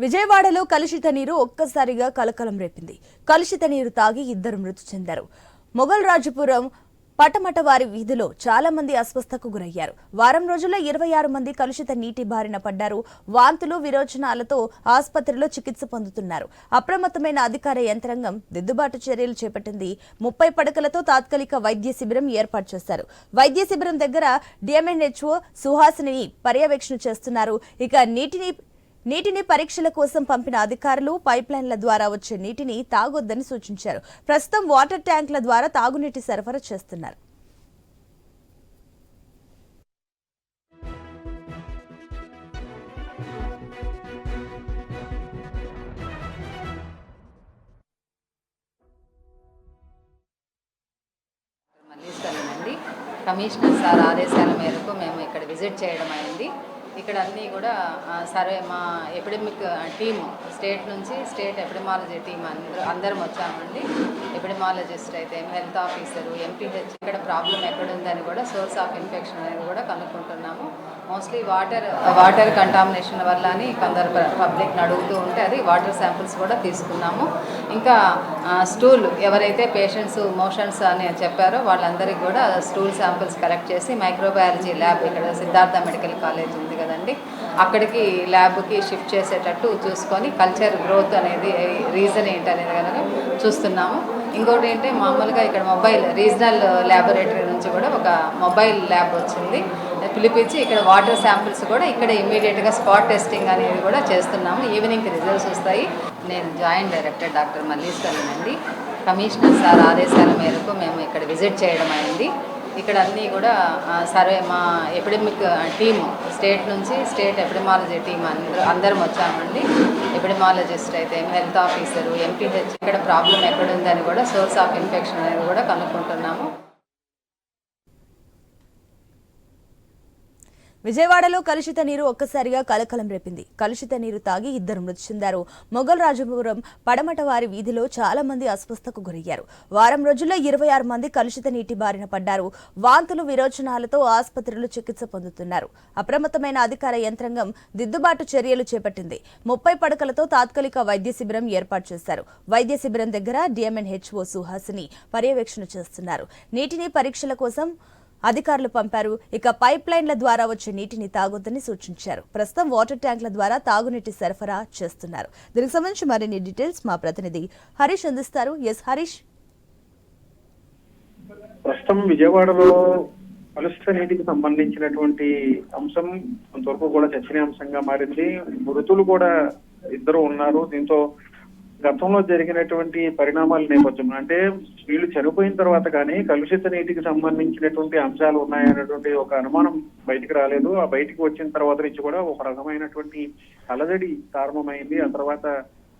విజయవాడలో కలుషిత నీరు ఒక్కసారిగా కలకలం రేపింది. కలుషిత నీరు తాగి ఇద్దరు మృతి చెందారు. మొఘల్ రాజపురం పటమటవారి వీధిలో చాలా మంది అస్వస్థకు గురయ్యారు. వారం రోజుల్లో ఇరవై ఆరు మంది కలుషిత నీటి బారిన పడ్డారు. వాంతులు విరోచనాలతో ఆసుపత్రిలో చికిత్స పొందుతున్నారు. అప్రమత్తమైన అధికార యంత్రాంగం దిద్దుబాటు చర్యలు చేపట్టింది. ముప్పై పడకలతో తాత్కాలిక వైద్య శిబిరం ఏర్పాటు చేశారు. వైద్య శిబిరం దగ్గర డిఎంఎన్హెచ్ఓ సుహాసిని పర్యవేక్షణ చేస్తున్నారు. ఇక నీటిని నీటిని పరీక్షల కోసం పంపిన అధికారులు పైప్లైన్ల ద్వారా వచ్చే నీటిని తాగొద్దని సూచించారు. ప్రస్తుతం వాటర్ ట్యాంకుల ద్వారా తాగునీటి సరఫరా చేస్తున్నారు. కమిషనర్ సార్ ఆదేశాల మేరకు మేము ఇక్కడ విజిట్ చేయడం అయింది. ఇక్కడ అన్నీ కూడా సర్వే మా ఎపిడమిక్ టీమ్ స్టేట్ నుంచి స్టేట్ ఎపిడమాలజీ టీం అందరూ అందరం వచ్చామండి. ఎపిడమాలజిస్ట్ అయితే health officer M P H ఇక్కడ ప్రాబ్లం ఎక్కడ ఉందని కూడా సోర్స్ ఆఫ్ ఇన్ఫెక్షన్ అనేది కూడా కనుక్కుంటున్నాము. మోస్ట్లీ వాటర్ వాటర్ కంటామినేషన్ వల్ల అని కొందరు పబ్లిక్ అడుగుతూ ఉంటే అది వాటర్ శాంపిల్స్ కూడా తీసుకున్నాము. ఇంకా స్టూల్ ఎవరైతే పేషెంట్స్ మోషన్స్ అని చెప్పారో వాళ్ళందరికీ కూడా స్టూల్ శాంపిల్స్ కలెక్ట్ చేసి మైక్రోబయాలజీ ల్యాబ్ ఇక్కడ సిద్ధార్థ మెడికల్ కాలేజ్ ఉంది కదండి. అక్కడికి ల్యాబ్కి షిఫ్ట్ చేసేటట్టు చూసుకొని కల్చర్ గ్రోత్ అనేది రీజన్ ఏంటనేది కనుక చూస్తున్నాము. ఇంకోటి ఏంటంటే మామూలుగా ఇక్కడ మొబైల్ రీజనల్ ల్యాబొరేటరీ నుంచి కూడా ఒక మొబైల్ ల్యాబ్ వచ్చింది. పిలిపించి ఇక్కడ వాటర్ శాంపిల్స్ కూడా ఇక్కడ ఇమీడియట్గా స్పాట్ టెస్టింగ్ అనేది కూడా చేస్తున్నాము. ఈవినింగ్ రిజల్ట్స్ వస్తాయి. నేను జాయింట్ డైరెక్టర్ డాక్టర్ మల్లీశ్వరన్ అండి కమిషనర్ సార్ ఆదేశాల మేరకు మేము ఇక్కడ విజిట్ చేయడం అయింది. ఇక్కడ అన్నీ కూడా సర్వే మా ఎపిడమిక్ టీము స్టేట్ నుంచి స్టేట్ ఎపిడమాలజీ టీం అందరూ అందరం వచ్చామండి. ఎపిడమాలజిస్ట్ అయితే health officer M P H ఇక్కడ ప్రాబ్లం ఎక్కడ ఉందని కూడా సోర్స్ ఆఫ్ ఇన్ఫెక్షన్ అనేది కూడా కనుక్కుంటున్నాము. విజయవాడలో కలుషిత నీరు ఒక్కసారిగా కలకలం రేపింది. కలుషిత నీరు తాగి ఇద్దరు మృతి చెందారు. మొఘల్ రాజపురం పడమట వారి వీధిలో చాలా మంది అస్వస్థకు గురయ్యారు. వారం రోజుల్లో ఇరవై ఆరు మంది కలుషిత నీటి బారిన పడ్డారు. వాంతులు విరోచనాలతో ఆసుపత్రిలో చికిత్స పొందుతున్నారు. అప్రమత్తమైన అధికార యంత్రాంగం దిద్దుబాటు చర్యలు చేపట్టింది. ముప్పై పడకలతో తాత్కాలిక వైద్య శిబిరం ఏర్పాటు చేశారు. వైద్య శిబిరం దగ్గర డిఎంఎన్హెచ్ఓ సుహాసిని పర్యవేక్షణ చేస్తున్నారు. నీటిని పరీక్షల కోసం అధికారులు పంపారు. ఇక పైప్ లైన్ల ద్వారా వచ్చే నీటిని తాగొద్దని సూచించారు. ప్రస్తుతం వాటర్ ట్యాంకుల ద్వారా తాగునీటి సరఫరా చేస్తున్నారు. దీనికి సంబంధించి మరిన్ని డీటెయిల్స్ మా ప్రతినిధి హరీష్ అందిస్తారు. ఎస్ హరీష్. ప్రస్తుతం విజయవాడలో కలుషిత నీటికి సంబంధించినటువంటి అంశం కొంతవరకు కూడా చర్చనీయాంశంగా మారింది. మృతులు కూడా ఇద్దరు ఉన్నారు. దీంతో గతంలో జరిగినటువంటి పరిణామాల నేపథ్యంలో అంటే వీళ్ళు చనిపోయిన తర్వాత కానీ కలుషిత నీటికి సంబంధించినటువంటి అంశాలు ఉన్నాయనేటువంటి ఒక అనుమానం బయటికి రాలేదు. ఆ బయటికి వచ్చిన తర్వాత నుంచి కూడా ఒక రకమైనటువంటి అలజడి ప్రారంభమైంది. ఆ తర్వాత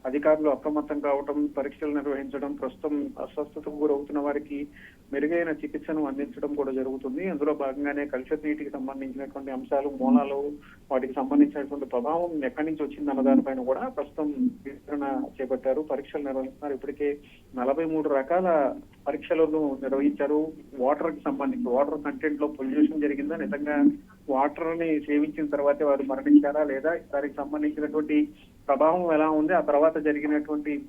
అధికారులు అప్రమత్తం కావటం పరీక్షలు నిర్వహించడం ప్రస్తుతం అస్వస్థతకు గురవుతున్న వారికి మెరుగైన చికిత్సను అందించడం కూడా జరుగుతుంది. అందులో భాగంగానే కలుషిత నీటికి సంబంధించినటువంటి అంశాలు మూలాలు వాటికి సంబంధించినటువంటి ప్రభావం ఎక్కడి నుంచి వచ్చింది అన్న దానిపైన కూడా ప్రస్తుతం విస్తరణ చేపట్టారు పరీక్షలు నిర్వహిస్తున్నారు. ఇప్పటికే నలభై మూడు రకాల పరీక్షలను నిర్వహించారు. వాటర్కి సంబంధించి వాటర్ కంటెంట్లో పొల్యూషన్ జరిగిందా? నిజంగా వాటర్ని సేవించిన తర్వాతే వారు మరణించారా లేదా? దానికి సంబంధించినటువంటి ప్రభావం ఎలా ఉంది? ఆ తర్వాత జరిగినటువంటి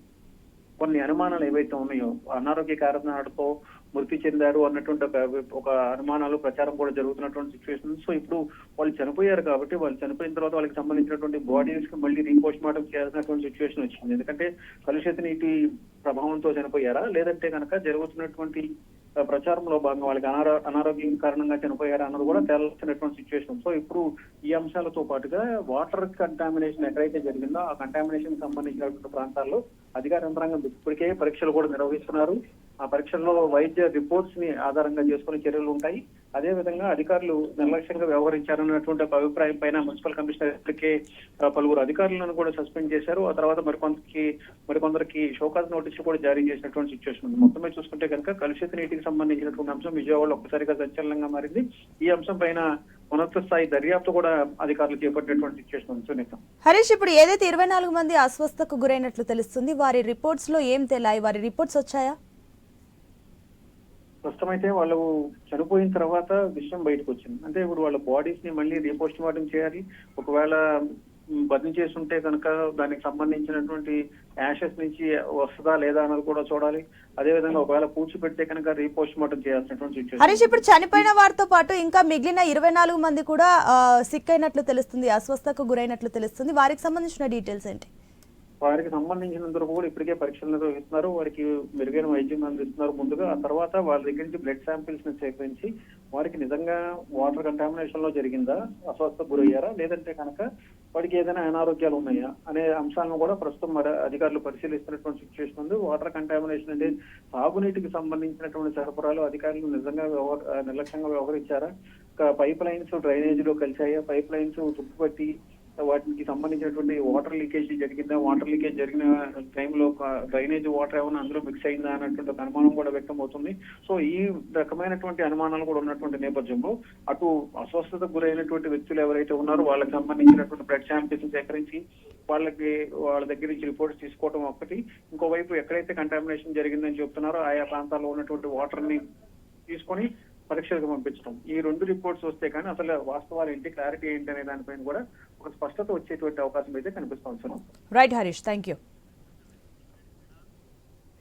కొన్ని అనుమానాలు ఏవైతే ఉన్నాయో అనారోగ్య కారణాలతో మృతి చెందారు అన్నటువంటి ఒక- అనుమానాలు ప్రచారం కూడా జరుగుతున్నటువంటి సిచ్యువేషన్ సో ఇప్పుడు వాళ్ళు చనిపోయారు కాబట్టి వాళ్ళు చనిపోయిన తర్వాత వాళ్ళకి సంబంధించినటువంటి బాడీస్కి మళ్ళీ రీపోస్ట్ మార్టం చేయాల్సినటువంటి సిచ్యువేషన్ వచ్చింది. ఎందుకంటే కలుషిత నీటి ప్రభావంతో చనిపోయారా? లేదంటే కనుక జరుగుతున్నటువంటి ప్రచారంలో భాగంగా వాళ్ళకి అనారో అనారోగ్యం కారణంగా చనిపోయారు అన్నది కూడా తేలాల్సినటువంటి సిచ్యువేషన్ సో ఇప్పుడు ఈ అంశాలతో పాటుగా వాటర్ కంటామినేషన్ ఎక్కడైతే జరిగిందో ఆ కంటామినేషన్ సంబంధించినటువంటి ప్రాంతాల్లో అధికార యంత్రాంగం ఇప్పటికే పరీక్షలు కూడా నిర్వహిస్తున్నారు. ఆ పరీక్షల్లో వైద్య రిపోర్ట్స్ని ఆధారంగా చేసుకునే చర్యలు ఉంటాయి. అదే విధంగా అధికారులు నిర్లక్ష్యంగా వ్యవహరించారన్నటువంటి ఒక అభిప్రాయం పైన మున్సిపల్ కమిషనర్ ఇప్పటికే పలువురు అధికారులను కూడా సస్పెండ్ చేశారు. ఆ తర్వాత మరికొందరికి మరికొందరికి షోకాజ్ నోటీసులు కూడా జారీ చేసినటువంటి సిచ్యువేషన్ ఉంది. మొత్తమే చూసుకుంటే కనుక కలుషిత నీటికి సంబంధించినటువంటి అంశం విజయవాడలో ఒక్కసారిగా సంచలనంగా మారింది. ఈ అంశం పైన ఉన్నత స్థాయి దర్యాప్తు కూడా అధికారులు చేపట్టినటువంటి సిచ్యువేషన్ ఉంది. సునీత. హరీష్ ఇప్పుడు ఏదైతే ఇరవై నాలుగు మంది అస్వస్థకు గురైనట్లు తెలుస్తుంది వారి రిపోర్ట్స్లో ఏం తేలాయి? వారి రిపోర్ట్స్ వచ్చాయా? అయితే వాళ్ళు చనిపోయిన తర్వాత విషయం బయటకు వచ్చింది అంటే ఇప్పుడు వాళ్ళ బాడీస్ని మళ్ళీ రీపోస్ట్ మార్టం చేయాలి. ఒకవేళ బదిలీ చేసి ఉంటే కనుక దానికి సంబంధించినటువంటి యాషెస్ నుంచి వస్తుందా లేదా అన్నది కూడా చూడాలి. అదేవిధంగా ఒకవేళ పూడ్చిపెడితే కనుక రీపోస్ట్ మార్టం చేయాల్సినటువంటి హరీష్ ఇప్పుడు చనిపోయిన వారితో పాటు ఇంకా మిగిలిన ఇరవై నాలుగు మంది కూడా సిక్ అయినట్లు తెలుస్తుంది అస్వస్థకు గురైనట్లు తెలుస్తుంది. వారికి సంబంధించిన డీటెయిల్స్ ఏంటి? వారికి సంబంధించినంత వరకు కూడా ఇప్పటికే పరీక్షలు నిర్వహిస్తున్నారు వారికి మెరుగైన వైద్యం అందిస్తున్నారు ముందుగా. ఆ తర్వాత వాళ్ళ దగ్గర నుంచి బ్లడ్ శాంపిల్స్ని సేకరించి వారికి నిజంగా వాటర్ కంటామినేషన్లో జరిగిందా? అస్వస్థ గురయ్యారా? లేదంటే కనుక వాడికి ఏదైనా అనారోగ్యాలు ఉన్నాయా? అనే అంశాలను కూడా ప్రస్తుతం మరి అధికారులు పరిశీలిస్తున్నటువంటి సిచ్యువేషన్ ఉంది. వాటర్ కంటామినేషన్ అంటే సాగునీటికి సంబంధించినటువంటి సరఫరాలు అధికారులు నిజంగా వ్యవహార నిర్లక్ష్యంగా వ్యవహరించారా? పైప్ లైన్స్ డ్రైనేజ్లో కలిసాయా పైప్ లైన్స్ తుప్పుపట్టి వాటికి సంబంధించినటువంటి వాటర్ లీకేజ్ జరిగిందా? వాటర్ లీకేజ్ జరిగిన టైంలో డ్రైనేజ్ వాటర్ ఏమైనా అందులో మిక్స్ అయిందా అన్నటువంటి అనుమానం కూడా వ్యక్తం అవుతుంది. సో ఈ రకమైనటువంటి అనుమానాలు కూడా ఉన్నటువంటి నేపథ్యంలో అటు అస్వస్థతకు గురైనటువంటి వ్యక్తులు ఎవరైతే ఉన్నారో వాళ్ళకి సంబంధించినటువంటి బ్లడ్ శాంపిల్స్ సేకరించి వాళ్ళకి వాళ్ళ దగ్గర నుంచి రిపోర్ట్స్ తీసుకోవడం ఒకటి. ఇంకోవైపు ఎక్కడైతే కంటామినేషన్ జరిగిందని చెప్తున్నారో ఆయా ప్రాంతాల్లో ఉన్నటువంటి వాటర్ని తీసుకొని పరీక్షలకు పంపించడం ఈ రెండు రిపోర్ట్స్ వస్తే కానీ అసలు వాస్తవాలు ఏంటి క్లారిటీ ఏంటి అనే దానిపైన కూడా ఒక స్పష్టత వచ్చేటువంటి అవకాశం అయితే కనిపిస్తాం రైట్ హరీష్ థ్యాంక్ యూ